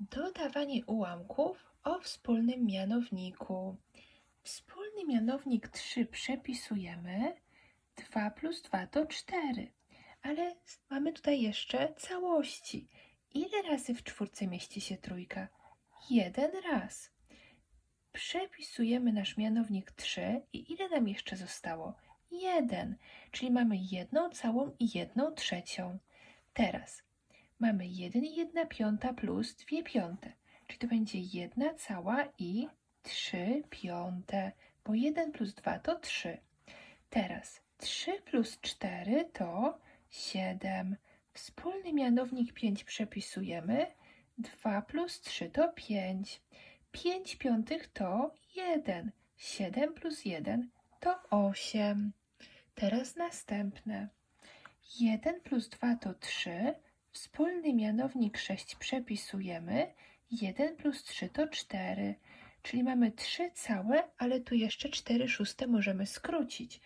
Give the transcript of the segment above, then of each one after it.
Dodawanie ułamków o wspólnym mianowniku. Wspólny mianownik 3 przepisujemy. 2 plus 2 to 4. Ale mamy tutaj jeszcze całości. Ile razy w czwórce mieści się trójka? Jeden raz. Przepisujemy nasz mianownik 3 i ile nam jeszcze zostało? 1, czyli mamy jedną całą i jedną trzecią. Teraz mamy 1 i 1 piąta plus 2 piąte, czyli to będzie 1 cała i 3 piąte, bo 1 plus 2 to 3. Teraz 3 plus 4 to 7. Wspólny mianownik 5 przepisujemy. 2 plus 3 to 5. 5 piątych to 1. 7 plus 1 to 8. Teraz następne. 1 plus 2 to 3. Wspólny mianownik 6 przepisujemy. 1 plus 3 to 4. Czyli mamy 3 całe, ale tu jeszcze 4 szóste możemy skrócić.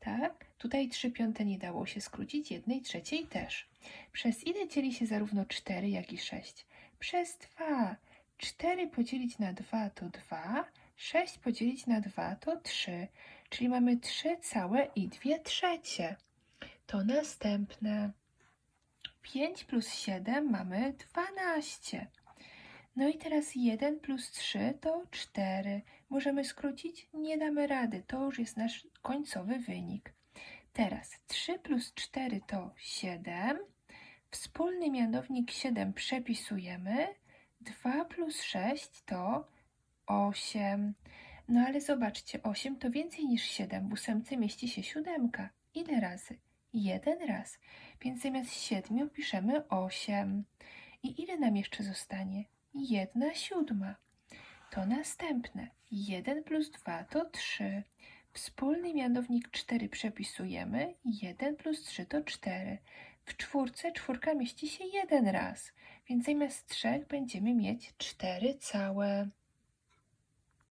Tak? Tutaj 3 piąte nie dało się skrócić, jednej trzeciej też. Przez ile dzieli się zarówno 4, jak i 6? Przez 2. 4 podzielić na 2 to 2, 6 podzielić na 2 to 3, czyli mamy 3 całe i 2 trzecie. To następne. 5 plus 7 mamy 12. No i teraz 1 plus 3 to 4. Możemy skrócić? Nie damy rady. To już jest nasz końcowy wynik. Teraz 3 plus 4 to 7. Wspólny mianownik 7 przepisujemy. 2 plus 6 to 8. No ale zobaczcie, 8 to więcej niż 7. W ósemce mieści się siódemka. Ile razy? Jeden raz. Więc zamiast 7 piszemy 8. I ile nam jeszcze zostanie? Jedna siódma. To następne. 1 plus 2 to 3. Wspólny mianownik 4 przepisujemy. 1 plus 3 to 4. W czwórce czwórka mieści się jeden raz, więc zamiast trzech będziemy mieć cztery całe.